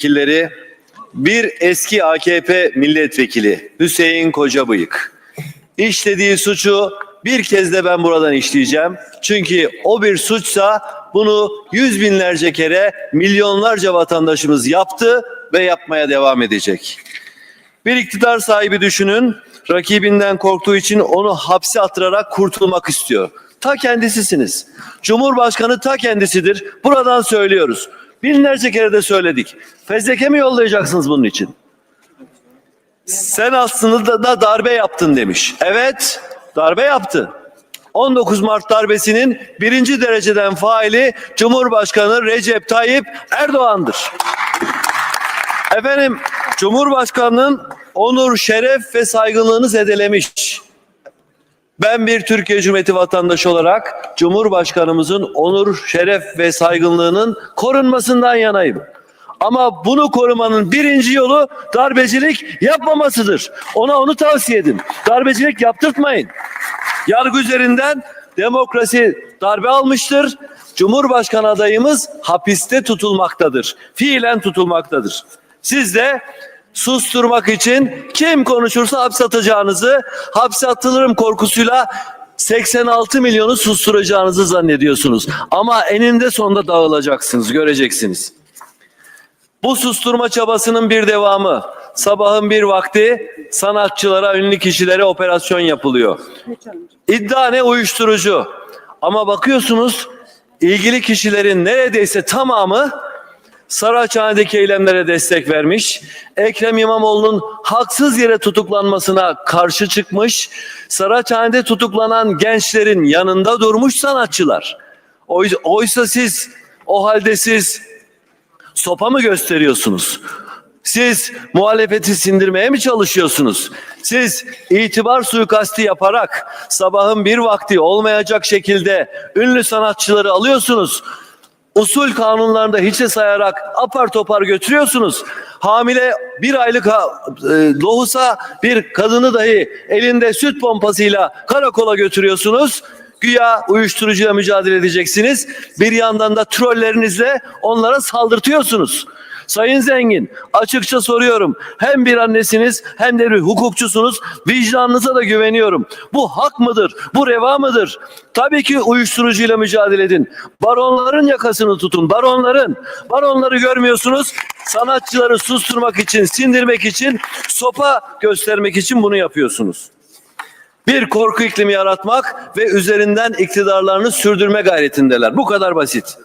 vekilleri, bir eski AKP milletvekili Hüseyin Kocabıyık. İşlediği suçu bir kez de ben buradan işleyeceğim. Çünkü o bir suçsa bunu yüz binlerce kere milyonlarca vatandaşımız yaptı ve yapmaya devam edecek. Bir iktidar sahibi düşünün, rakibinden korktuğu için onu hapse attırarak kurtulmak istiyor. Ta kendisisiniz. Cumhurbaşkanı ta kendisidir. Buradan söylüyoruz. Binlerce kere de söyledik. Fezleke mi yollayacaksınız bunun için? Sen aslında da darbe yaptın demiş. Evet, darbe yaptı. 19 Mart darbesinin birinci dereceden faili Cumhurbaşkanı Recep Tayyip Erdoğan'dır. Efendim Cumhurbaşkanının onur, şeref ve saygınlığını zedelemiş. Ben bir Türkiye Cumhuriyeti vatandaşı olarak Cumhurbaşkanımızın onur, şeref ve saygınlığının korunmasından yanayım. Ama bunu korumanın birinci yolu darbecilik yapmamasıdır. Ona onu tavsiye edin. Darbecilik yaptırtmayın. Yargı üzerinden demokrasi darbe almıştır. Cumhurbaşkanı adayımız hapiste tutulmaktadır. Fiilen tutulmaktadır. Siz de susturmak için kim konuşursa hapse atacağınızı, hapse atılırım korkusuyla 86 milyonu susturacağınızı zannediyorsunuz. Ama eninde sonunda dağılacaksınız, göreceksiniz. Bu susturma çabasının bir devamı. Sabahın bir vakti sanatçılara, ünlü kişilere operasyon yapılıyor. İddia ne uyuşturucu. Ama bakıyorsunuz ilgili kişilerin neredeyse tamamı Saraçhane'deki eylemlere destek vermiş. Ekrem İmamoğlu'nun haksız yere tutuklanmasına karşı çıkmış. Saraçhane'de tutuklanan gençlerin yanında durmuş sanatçılar. Oy- Oysa siz o halde siz sopa mı gösteriyorsunuz? Siz muhalefeti sindirmeye mi çalışıyorsunuz? Siz itibar suikasti yaparak sabahın bir vakti olmayacak şekilde ünlü sanatçıları alıyorsunuz. Usul kanunlarında hiçe sayarak apar topar götürüyorsunuz. Hamile bir aylık e, lohusa bir kadını dahi elinde süt pompasıyla karakola götürüyorsunuz. Güya uyuşturucuyla mücadele edeceksiniz. Bir yandan da trollerinizle onlara saldırtıyorsunuz. Sayın Zengin açıkça soruyorum. Hem bir annesiniz hem de bir hukukçusunuz. Vicdanınıza da güveniyorum. Bu hak mıdır? Bu reva mıdır? Tabii ki uyuşturucuyla mücadele edin. Baronların yakasını tutun. Baronların. Baronları görmüyorsunuz. Sanatçıları susturmak için, sindirmek için, sopa göstermek için bunu yapıyorsunuz. Bir korku iklimi yaratmak ve üzerinden iktidarlarını sürdürme gayretindeler. Bu kadar basit.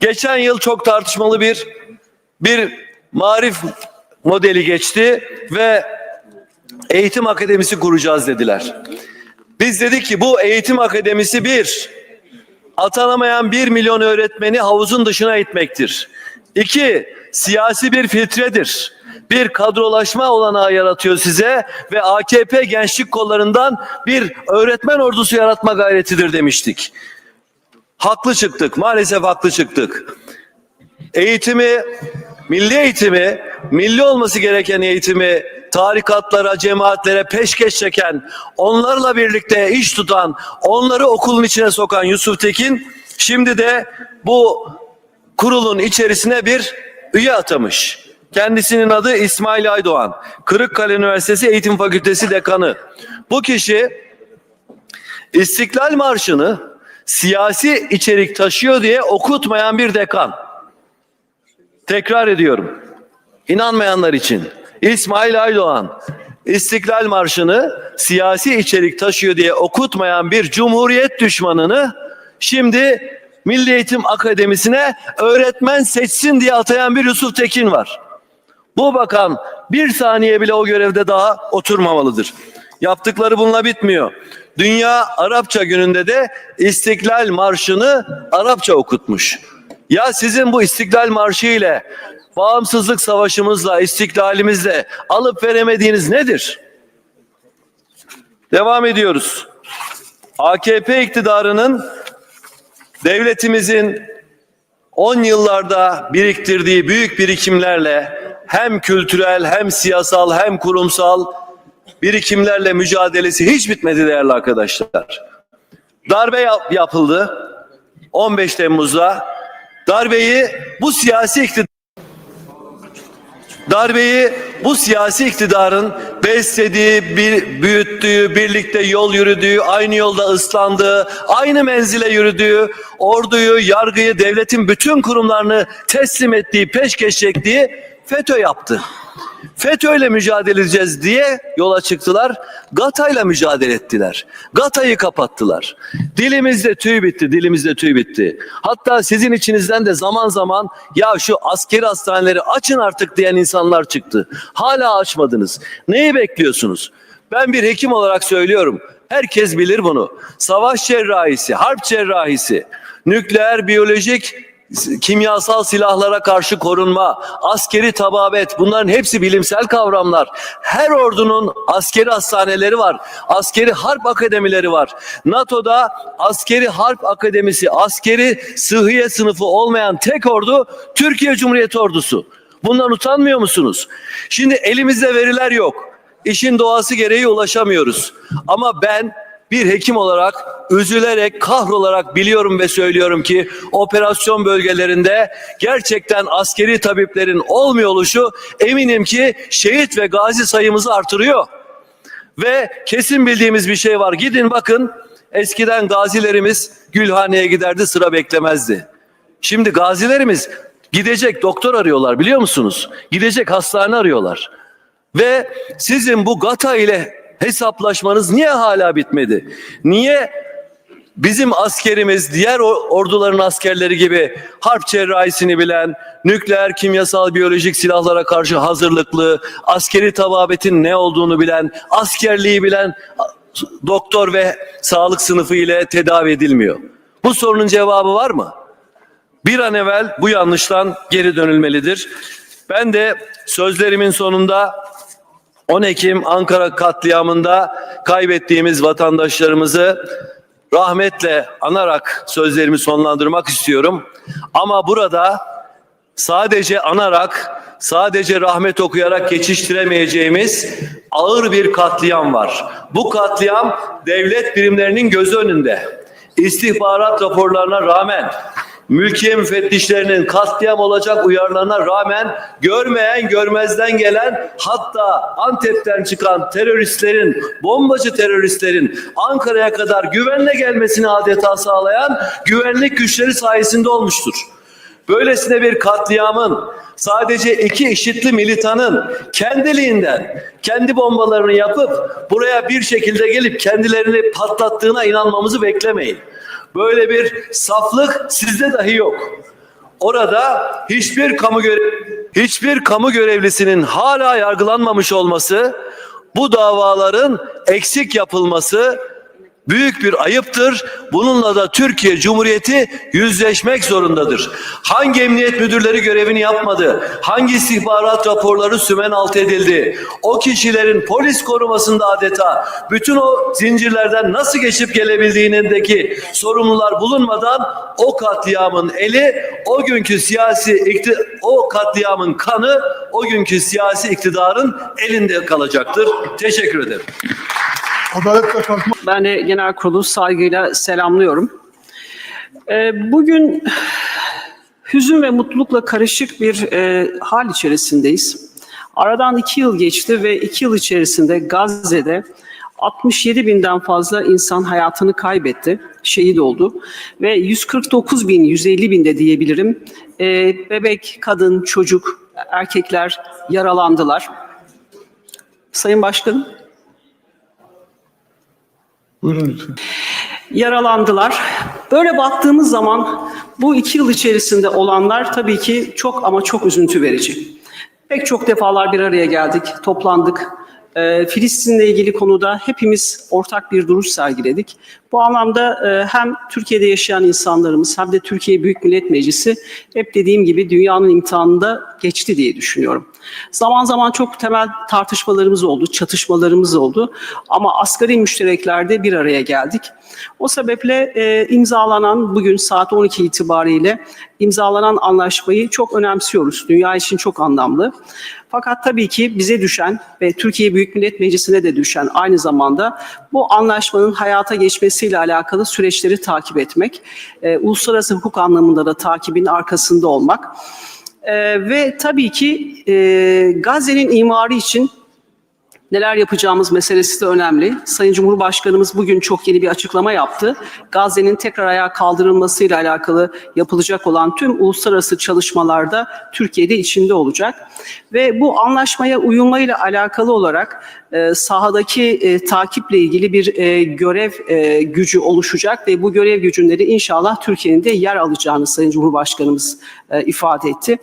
Geçen yıl çok tartışmalı bir bir marif modeli geçti ve eğitim akademisi kuracağız dediler. Biz dedik ki bu eğitim akademisi bir, atanamayan bir milyon öğretmeni havuzun dışına itmektir. İki, siyasi bir filtredir. Bir kadrolaşma olanağı yaratıyor size ve AKP gençlik kollarından bir öğretmen ordusu yaratma gayretidir demiştik. Haklı çıktık, maalesef haklı çıktık eğitimi, milli eğitimi, milli olması gereken eğitimi tarikatlara, cemaatlere peşkeş çeken, onlarla birlikte iş tutan, onları okulun içine sokan Yusuf Tekin şimdi de bu kurulun içerisine bir üye atamış. Kendisinin adı İsmail Aydoğan. Kırıkkale Üniversitesi Eğitim Fakültesi Dekanı. Bu kişi İstiklal Marşı'nı siyasi içerik taşıyor diye okutmayan bir dekan. Tekrar ediyorum. İnanmayanlar için İsmail Aydoğan İstiklal Marşı'nı siyasi içerik taşıyor diye okutmayan bir cumhuriyet düşmanını şimdi Milli Eğitim Akademisi'ne öğretmen seçsin diye atayan bir Yusuf Tekin var. Bu bakan bir saniye bile o görevde daha oturmamalıdır. Yaptıkları bununla bitmiyor. Dünya Arapça gününde de İstiklal Marşı'nı Arapça okutmuş. Ya sizin bu İstiklal Marşı ile bağımsızlık savaşımızla, istiklalimizle alıp veremediğiniz nedir? Devam ediyoruz. AKP iktidarının devletimizin 10 yıllarda biriktirdiği büyük birikimlerle hem kültürel hem siyasal hem kurumsal birikimlerle mücadelesi hiç bitmedi değerli arkadaşlar. Darbe yap- yapıldı 15 Temmuz'da. Darbeyi bu siyasi Darbeyi bu siyasi iktidarın beslediği, bir, büyüttüğü, birlikte yol yürüdüğü, aynı yolda ıslandığı, aynı menzile yürüdüğü, orduyu, yargıyı, devletin bütün kurumlarını teslim ettiği, peşkeş çektiği FETÖ yaptı. FETÖ'yle mücadele edeceğiz diye yola çıktılar. GATA'yla mücadele ettiler. GATA'yı kapattılar. Dilimizde tüy bitti, dilimizde tüy bitti. Hatta sizin içinizden de zaman zaman ya şu askeri hastaneleri açın artık diyen insanlar çıktı. Hala açmadınız. Neyi bekliyorsunuz? Ben bir hekim olarak söylüyorum. Herkes bilir bunu. Savaş cerrahisi, harp cerrahisi, nükleer, biyolojik kimyasal silahlara karşı korunma, askeri tababet bunların hepsi bilimsel kavramlar. Her ordunun askeri hastaneleri var. Askeri harp akademileri var. NATO'da askeri harp akademisi, askeri sıhhiye sınıfı olmayan tek ordu Türkiye Cumhuriyeti ordusu. Bundan utanmıyor musunuz? Şimdi elimizde veriler yok. İşin doğası gereği ulaşamıyoruz. Ama ben bir hekim olarak üzülerek, kahrolarak biliyorum ve söylüyorum ki operasyon bölgelerinde gerçekten askeri tabiplerin olmuyor oluşu eminim ki şehit ve gazi sayımızı artırıyor. Ve kesin bildiğimiz bir şey var. Gidin bakın eskiden gazilerimiz Gülhane'ye giderdi sıra beklemezdi. Şimdi gazilerimiz gidecek doktor arıyorlar biliyor musunuz? Gidecek hastane arıyorlar. Ve sizin bu GATA ile hesaplaşmanız niye hala bitmedi? Niye bizim askerimiz diğer orduların askerleri gibi harp cerrahisini bilen, nükleer, kimyasal, biyolojik silahlara karşı hazırlıklı, askeri tababetin ne olduğunu bilen, askerliği bilen doktor ve sağlık sınıfı ile tedavi edilmiyor? Bu sorunun cevabı var mı? Bir an evvel bu yanlıştan geri dönülmelidir. Ben de sözlerimin sonunda 10 Ekim Ankara katliamında kaybettiğimiz vatandaşlarımızı rahmetle anarak sözlerimi sonlandırmak istiyorum. Ama burada sadece anarak, sadece rahmet okuyarak geçiştiremeyeceğimiz ağır bir katliam var. Bu katliam devlet birimlerinin gözü önünde. İstihbarat raporlarına rağmen mülkiye müfettişlerinin katliam olacak uyarılarına rağmen görmeyen görmezden gelen hatta Antep'ten çıkan teröristlerin, bombacı teröristlerin Ankara'ya kadar güvenle gelmesini adeta sağlayan güvenlik güçleri sayesinde olmuştur. Böylesine bir katliamın sadece iki işitli militanın kendiliğinden kendi bombalarını yapıp buraya bir şekilde gelip kendilerini patlattığına inanmamızı beklemeyin. Böyle bir saflık sizde dahi yok. Orada hiçbir kamu hiçbir kamu görevlisinin hala yargılanmamış olması, bu davaların eksik yapılması büyük bir ayıptır. Bununla da Türkiye Cumhuriyeti yüzleşmek zorundadır. Hangi emniyet müdürleri görevini yapmadı? Hangi istihbarat raporları sümen alt edildi? O kişilerin polis korumasında adeta bütün o zincirlerden nasıl geçip gelebildiğindeki sorumlular bulunmadan o katliamın eli o günkü siyasi o katliamın kanı o günkü siyasi iktidarın elinde kalacaktır. Teşekkür ederim. Adalet Kalkınma Ben de genel kurulu saygıyla selamlıyorum. Ee, Bugün hüzün ve mutlulukla karışık bir e, hal içerisindeyiz. Aradan iki yıl geçti ve iki yıl içerisinde Gazze'de 67 binden fazla insan hayatını kaybetti, şehit oldu ve 149 bin, 150 bin de diyebilirim e, bebek, kadın, çocuk, erkekler yaralandılar. Sayın Başkanım. Buyurun lütfen. yaralandılar. Böyle baktığımız zaman bu iki yıl içerisinde olanlar tabii ki çok ama çok üzüntü verici. Pek çok defalar bir araya geldik, toplandık. Ee, Filistin'le ilgili konuda hepimiz ortak bir duruş sergiledik. Bu anlamda e, hem Türkiye'de yaşayan insanlarımız hem de Türkiye Büyük Millet Meclisi hep dediğim gibi dünyanın imtihanında geçti diye düşünüyorum. Zaman zaman çok temel tartışmalarımız oldu, çatışmalarımız oldu ama asgari müştereklerde bir araya geldik. O sebeple e, imzalanan bugün saat 12 itibariyle imzalanan anlaşmayı çok önemsiyoruz. Dünya için çok anlamlı. Fakat tabii ki bize düşen ve Türkiye Büyük Millet Meclisi'ne de düşen aynı zamanda bu anlaşmanın hayata geçmesiyle alakalı süreçleri takip etmek, e, uluslararası hukuk anlamında da takibin arkasında olmak. Ee, ve tabii ki e, Gazze'nin imarı için neler yapacağımız meselesi de önemli. Sayın Cumhurbaşkanımız bugün çok yeni bir açıklama yaptı. Gazze'nin tekrar ayağa kaldırılmasıyla alakalı yapılacak olan tüm uluslararası çalışmalarda Türkiye'de içinde olacak. Ve bu anlaşmaya uyulmayla alakalı olarak e, sahadaki e, takiple ilgili bir e, görev e, gücü oluşacak ve bu görev gücünde de inşallah Türkiye'nin de yer alacağını Sayın Cumhurbaşkanımız e, ifade etti.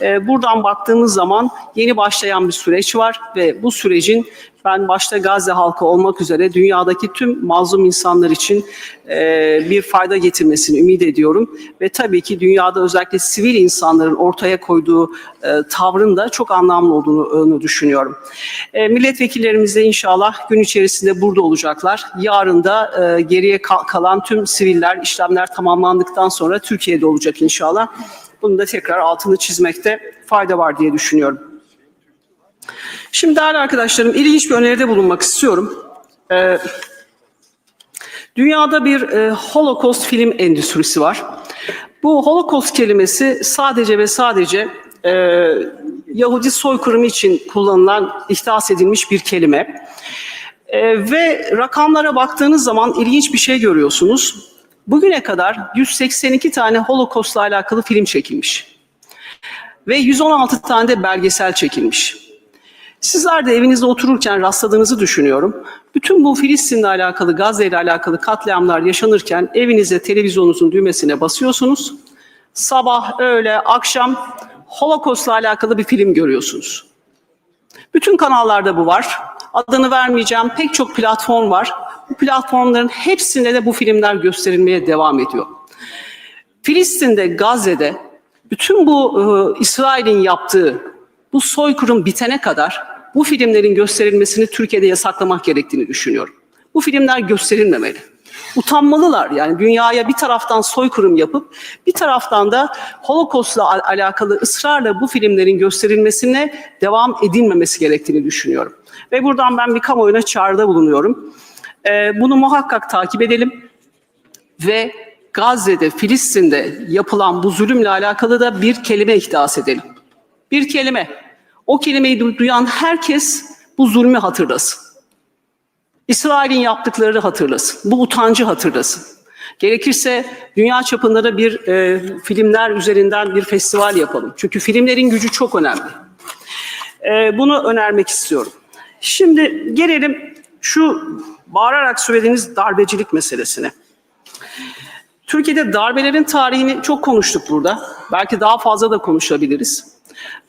E, buradan baktığımız zaman yeni başlayan bir süreç var ve bu sürecin ben başta Gazze halkı olmak üzere dünyadaki tüm mazlum insanlar için e, bir fayda getirmesini ümit ediyorum. Ve tabii ki dünyada özellikle sivil insanların ortaya koyduğu e, tavrın da çok anlamlı olduğunu düşünüyorum. Milletvekillerimiz de inşallah gün içerisinde burada olacaklar. Yarın da geriye kal- kalan tüm siviller işlemler tamamlandıktan sonra Türkiye'de olacak inşallah. Bunu da tekrar altını çizmekte fayda var diye düşünüyorum. Şimdi değerli arkadaşlarım ilginç bir öneride bulunmak istiyorum. Ee, dünyada bir e, Holocaust film endüstrisi var. Bu Holocaust kelimesi sadece ve sadece e, Yahudi soykırımı için kullanılan, ihdas edilmiş bir kelime. E, ve rakamlara baktığınız zaman ilginç bir şey görüyorsunuz. Bugüne kadar 182 tane Holocaust'la alakalı film çekilmiş. Ve 116 tane de belgesel çekilmiş. Sizler de evinizde otururken rastladığınızı düşünüyorum. Bütün bu Filistin'le alakalı, Gazze ile alakalı katliamlar yaşanırken evinizde televizyonunuzun düğmesine basıyorsunuz. Sabah, öğle, akşam Holocaust'la alakalı bir film görüyorsunuz. Bütün kanallarda bu var. Adını vermeyeceğim pek çok platform var. Bu platformların hepsinde de bu filmler gösterilmeye devam ediyor. Filistin'de, Gazze'de bütün bu e, İsrail'in yaptığı bu soykırım bitene kadar bu filmlerin gösterilmesini Türkiye'de yasaklamak gerektiğini düşünüyorum. Bu filmler gösterilmemeli. Utanmalılar yani dünyaya bir taraftan soykırım yapıp bir taraftan da Holocaust'la al- alakalı ısrarla bu filmlerin gösterilmesine devam edilmemesi gerektiğini düşünüyorum. Ve buradan ben bir kamuoyuna çağrıda bulunuyorum. Ee, bunu muhakkak takip edelim ve Gazze'de, Filistin'de yapılan bu zulümle alakalı da bir kelime ihdas edelim. Bir kelime. O kelimeyi du- duyan herkes bu zulmü hatırlasın. İsrail'in yaptıklarını hatırlasın. Bu utancı hatırlasın. Gerekirse dünya çapında da bir e, filmler üzerinden bir festival yapalım. Çünkü filmlerin gücü çok önemli. E, bunu önermek istiyorum. Şimdi gelelim şu bağırarak söylediğiniz darbecilik meselesine. Türkiye'de darbelerin tarihini çok konuştuk burada. Belki daha fazla da konuşabiliriz.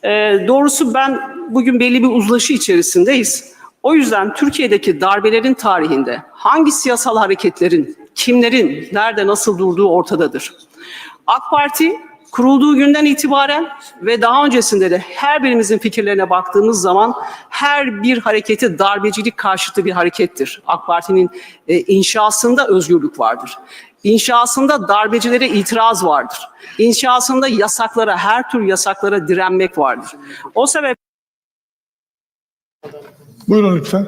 Ee, doğrusu ben bugün belli bir uzlaşı içerisindeyiz. O yüzden Türkiye'deki darbelerin tarihinde hangi siyasal hareketlerin, kimlerin, nerede nasıl durduğu ortadadır. AK Parti kurulduğu günden itibaren ve daha öncesinde de her birimizin fikirlerine baktığımız zaman her bir hareketi darbecilik karşıtı bir harekettir. AK Parti'nin e, inşasında özgürlük vardır. İnşasında darbecilere itiraz vardır. İnşasında yasaklara, her tür yasaklara direnmek vardır. O sebep Buyurun lütfen.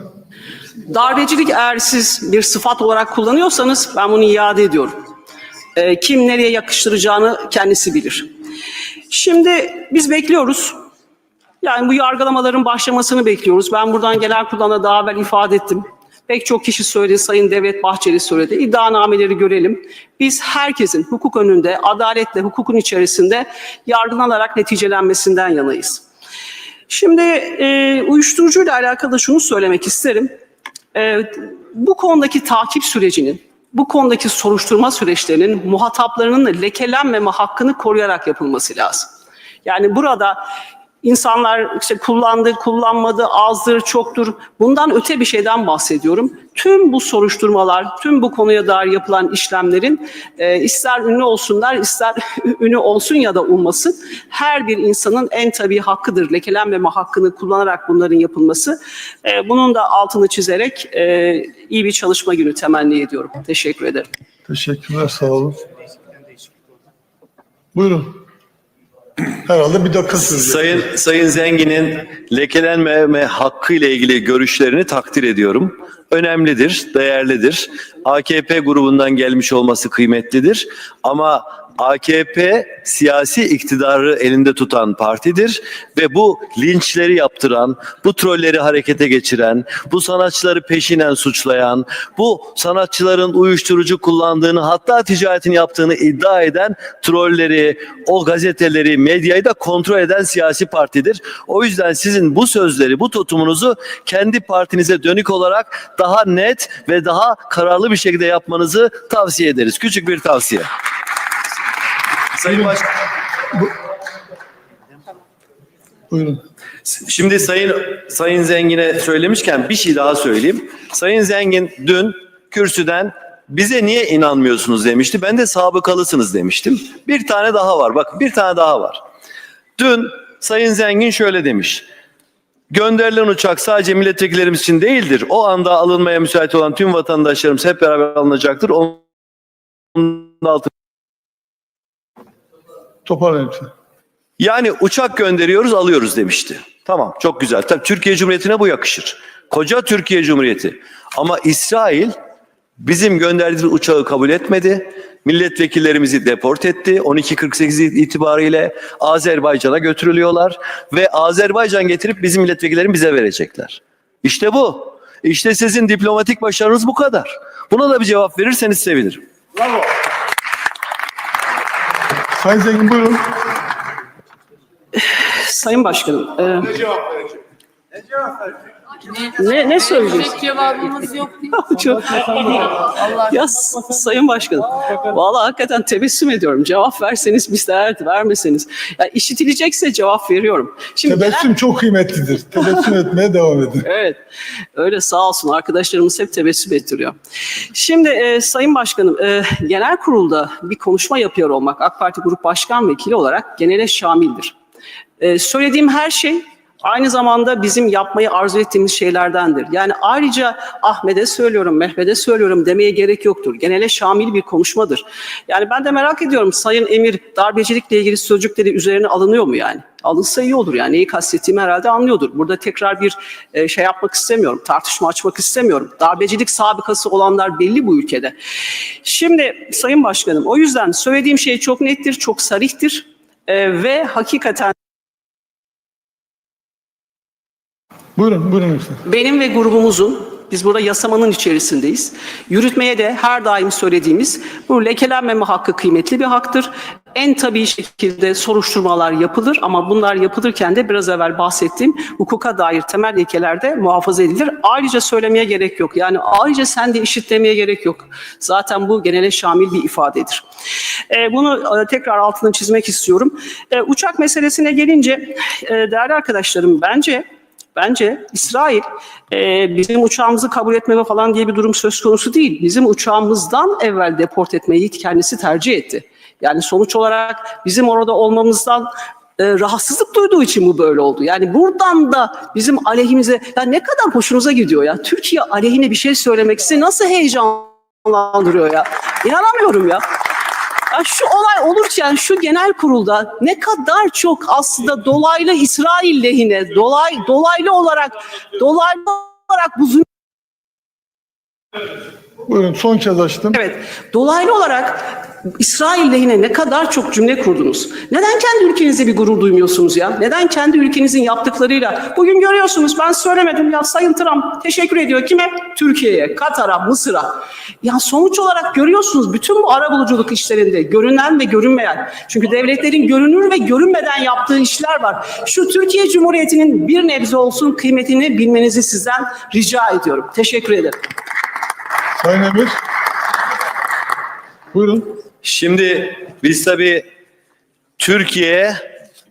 darbecilik eğer siz bir sıfat olarak kullanıyorsanız ben bunu iade ediyorum. Ee, kim nereye yakıştıracağını kendisi bilir. Şimdi biz bekliyoruz. Yani bu yargılamaların başlamasını bekliyoruz. Ben buradan genel kurulana daha evvel ifade ettim. Pek çok kişi söyledi, Sayın Devlet Bahçeli söyledi. İddianameleri görelim. Biz herkesin hukuk önünde, adaletle, hukukun içerisinde yargılanarak neticelenmesinden yanayız. Şimdi e, uyuşturucuyla alakalı şunu söylemek isterim. E, bu konudaki takip sürecinin, bu konudaki soruşturma süreçlerinin muhataplarının lekelenmeme hakkını koruyarak yapılması lazım. Yani burada insanlar işte kullandı, kullanmadı, azdır, çoktur. Bundan öte bir şeyden bahsediyorum. Tüm bu soruşturmalar, tüm bu konuya dair yapılan işlemlerin e, ister ünlü olsunlar, ister ünlü olsun ya da olmasın her bir insanın en tabii hakkıdır. Lekelenmeme hakkını kullanarak bunların yapılması. E, bunun da altını çizerek e, iyi bir çalışma günü temenni ediyorum. Teşekkür ederim. Teşekkürler, sağ olun. Buyurun. Herhalde bir dakika sürecek. Sayın Sayın Zengin'in lekelenmeme hakkı ile ilgili görüşlerini takdir ediyorum. Önemlidir, değerlidir. AKP grubundan gelmiş olması kıymetlidir. Ama AKP siyasi iktidarı elinde tutan partidir ve bu linçleri yaptıran, bu trolleri harekete geçiren, bu sanatçıları peşinen suçlayan, bu sanatçıların uyuşturucu kullandığını hatta ticaretini yaptığını iddia eden trolleri, o gazeteleri, medyayı da kontrol eden siyasi partidir. O yüzden sizin bu sözleri, bu tutumunuzu kendi partinize dönük olarak daha net ve daha kararlı bir şekilde yapmanızı tavsiye ederiz. Küçük bir tavsiye. Sayın Başkan. Buyurun. Şimdi Sayın Sayın Zengin'e söylemişken bir şey daha söyleyeyim. Sayın Zengin dün kürsüden bize niye inanmıyorsunuz demişti. Ben de sabıkalısınız demiştim. Bir tane daha var. Bakın bir tane daha var. Dün Sayın Zengin şöyle demiş. Gönderilen uçak sadece milletvekillerimiz için değildir. O anda alınmaya müsait olan tüm vatandaşlarımız hep beraber alınacaktır. Onun altı Toparlayın lütfen. Yani uçak gönderiyoruz alıyoruz demişti. Tamam çok güzel. Tabii Türkiye Cumhuriyeti'ne bu yakışır. Koca Türkiye Cumhuriyeti. Ama İsrail bizim gönderdiğimiz uçağı kabul etmedi. Milletvekillerimizi deport etti. 12.48 itibariyle Azerbaycan'a götürülüyorlar. Ve Azerbaycan getirip bizim milletvekillerimizi bize verecekler. İşte bu. İşte sizin diplomatik başarınız bu kadar. Buna da bir cevap verirseniz sevinirim. Sayın Zengin buyurun. Sayın Başkanım. e, ne, ne söyleyeceğiz? Tek cevabımız yok değil mi? Çok ya s- Sayın Başkanım, vallahi hakikaten tebessüm ediyorum. Cevap verseniz müstahak, vermeseniz. Ya işitilecekse cevap veriyorum. Şimdi genel- Tebessüm çok kıymetlidir. Tebessüm etmeye devam edin. Evet, öyle sağ olsun arkadaşlarımız hep tebessüm ettiriyor. Şimdi e, Sayın Başkanım, e, genel kurulda bir konuşma yapıyor olmak AK Parti Grup Başkan Vekili olarak genele şamildir. E, söylediğim her şey aynı zamanda bizim yapmayı arzu ettiğimiz şeylerdendir. Yani ayrıca Ahmet'e söylüyorum, Mehmet'e söylüyorum demeye gerek yoktur. Genele şamil bir konuşmadır. Yani ben de merak ediyorum Sayın Emir darbecilikle ilgili sözcükleri üzerine alınıyor mu yani? Alınsa iyi olur yani neyi kastettiğimi herhalde anlıyordur. Burada tekrar bir e, şey yapmak istemiyorum, tartışma açmak istemiyorum. Darbecilik sabıkası olanlar belli bu ülkede. Şimdi Sayın Başkanım o yüzden söylediğim şey çok nettir, çok sarihtir E, ve hakikaten Buyurun, buyurun lütfen. benim ve grubumuzun biz burada yasamanın içerisindeyiz. Yürütmeye de her daim söylediğimiz bu lekelenmeme hakkı kıymetli bir haktır. En tabii şekilde soruşturmalar yapılır ama bunlar yapılırken de biraz evvel bahsettiğim hukuka dair temel ilkeler de muhafaza edilir. Ayrıca söylemeye gerek yok. Yani ayrıca sen de işitlemeye gerek yok. Zaten bu genele şamil bir ifadedir. E, bunu e, tekrar altını çizmek istiyorum. E, uçak meselesine gelince değerli arkadaşlarım bence Bence İsrail e, bizim uçağımızı kabul etmeme falan diye bir durum söz konusu değil. Bizim uçağımızdan evvel deport etmeyi kendisi tercih etti. Yani sonuç olarak bizim orada olmamızdan e, rahatsızlık duyduğu için bu böyle oldu. Yani buradan da bizim aleyhimize ya ne kadar hoşunuza gidiyor ya. Türkiye aleyhine bir şey söylemek sizi nasıl heyecanlandırıyor ya. İnanamıyorum ya. Şu olay olurken şu genel kurulda ne kadar çok aslında dolaylı İsrail lehine, dolay, dolaylı olarak dolaylı olarak bu zulüm Buyurun son kez açtım. Evet, dolaylı olarak İsrail lehine ne kadar çok cümle kurdunuz. Neden kendi ülkenize bir gurur duymuyorsunuz ya? Neden kendi ülkenizin yaptıklarıyla? Bugün görüyorsunuz ben söylemedim ya Sayın Trump teşekkür ediyor kime? Türkiye'ye, Katar'a, Mısır'a. Ya sonuç olarak görüyorsunuz bütün bu arabuluculuk işlerinde görünen ve görünmeyen. Çünkü devletlerin görünür ve görünmeden yaptığı işler var. Şu Türkiye Cumhuriyeti'nin bir nebze olsun kıymetini bilmenizi sizden rica ediyorum. Teşekkür ederim. Sayın Emir. Buyurun. Şimdi biz tabii Türkiye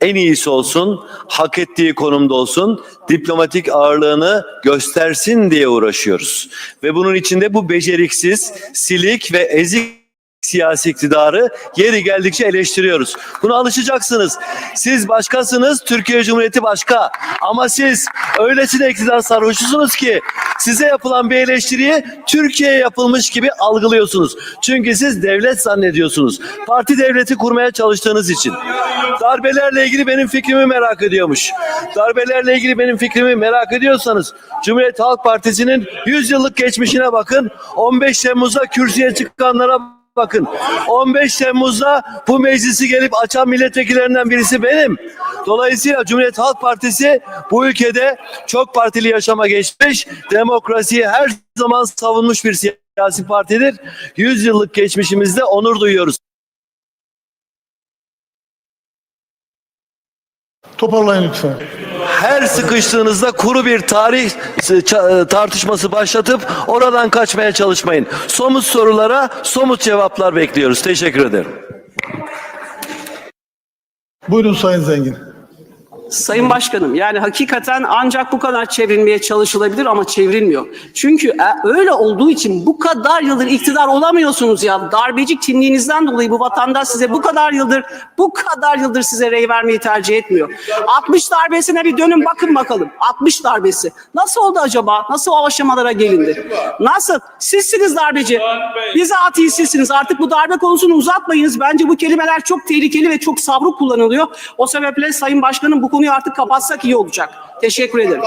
en iyisi olsun, hak ettiği konumda olsun, diplomatik ağırlığını göstersin diye uğraşıyoruz. Ve bunun içinde bu beceriksiz, silik ve ezik siyasi iktidarı yeri geldikçe eleştiriyoruz. Buna alışacaksınız. Siz başkasınız, Türkiye Cumhuriyeti başka. Ama siz öylesine iktidar sarhoşusunuz ki size yapılan bir eleştiriyi Türkiye'ye yapılmış gibi algılıyorsunuz. Çünkü siz devlet zannediyorsunuz. Parti devleti kurmaya çalıştığınız için. Darbelerle ilgili benim fikrimi merak ediyormuş. Darbelerle ilgili benim fikrimi merak ediyorsanız Cumhuriyet Halk Partisi'nin 100 yıllık geçmişine bakın. 15 Temmuz'da kürsüye çıkanlara bakın. 15 Temmuz'da bu meclisi gelip açan milletvekillerinden birisi benim. Dolayısıyla Cumhuriyet Halk Partisi bu ülkede çok partili yaşama geçmiş, demokrasiyi her zaman savunmuş bir siyasi partidir. 100 yıllık geçmişimizde onur duyuyoruz. Toparlayın lütfen. Her sıkıştığınızda kuru bir tarih ça- tartışması başlatıp oradan kaçmaya çalışmayın. Somut sorulara somut cevaplar bekliyoruz. Teşekkür ederim. Buyurun Sayın Zengin. Sayın Başkanım yani hakikaten ancak bu kadar çevrilmeye çalışılabilir ama çevrilmiyor. Çünkü e, öyle olduğu için bu kadar yıldır iktidar olamıyorsunuz ya. Darbeci kimliğinizden dolayı bu vatandaş size bu kadar yıldır bu kadar yıldır size rey vermeyi tercih etmiyor. 60 darbesine bir dönün bakın bakalım. 60 darbesi. Nasıl oldu acaba? Nasıl o aşamalara gelindi? Nasıl? Sizsiniz darbeci. Bize ati sizsiniz. Artık bu darbe konusunu uzatmayınız. Bence bu kelimeler çok tehlikeli ve çok savruk kullanılıyor. O sebeple Sayın Başkanım bu konuyu artık kapatsak iyi olacak. Teşekkür ederim.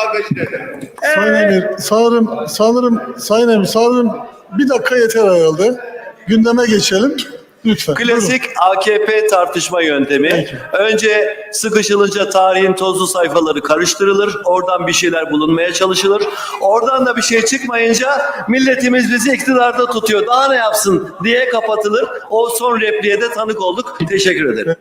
Sayın Emir, sanırım, sanırım, Sayın Emir, sanırım bir dakika yeter herhalde. Gündeme geçelim. Lütfen. Klasik AKP tartışma yöntemi. Peki. Önce sıkışılınca tarihin tozlu sayfaları karıştırılır. Oradan bir şeyler bulunmaya çalışılır. Oradan da bir şey çıkmayınca milletimiz bizi iktidarda tutuyor. Daha ne yapsın diye kapatılır. O son repliğe de tanık olduk. Teşekkür ederim.